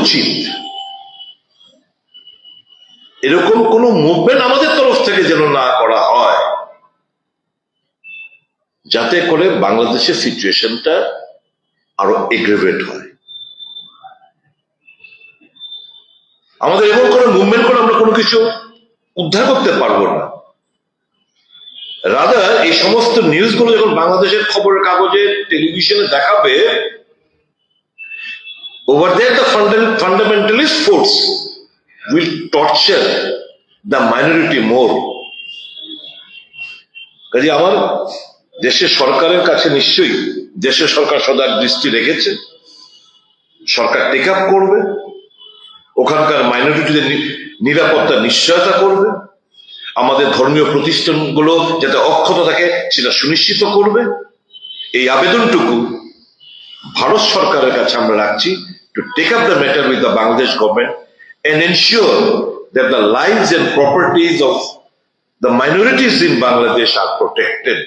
উচিত। এরকম কোন মুভমেন্ট আমাদের তরফ থেকে যেন না করা হয়, যাতে করে বাংলাদেশের সিচুয়েশনটা আরও এগ্রেভেট হয়। আমাদের এমন কোনো মুভমেন্ট করে আমরা কোনো কিছু উদ্ধার করতে পারব না। রাদার এই সমস্ত নিউজগুলো যখন বাংলাদেশের খবরের কাগজে টেলিভিশনে দেখাবে over there the fundamentalist force will torture the minority more কাজে আমার দেশের সরকারের কাছে নিশ্চয়ই, দেশের সরকার সদার দৃষ্টি রেখেছে। সরকার টেক আপ করবে। ওখানকার মাইনরিটিদের নিরাপত্তা, নিশ্চয়তা করবে। আমাদের ধর্মীয় প্রতিষ্ঠানগুলো যাতে অক্ষত থাকে, সেটা সুনিশ্চিত করবে। এই আবেদনটুকু ভারত সরকারের কাছে আমরা রাখছি to take up the matter with the Bangladesh government and ensure that the lives and properties of the minorities in Bangladesh are protected.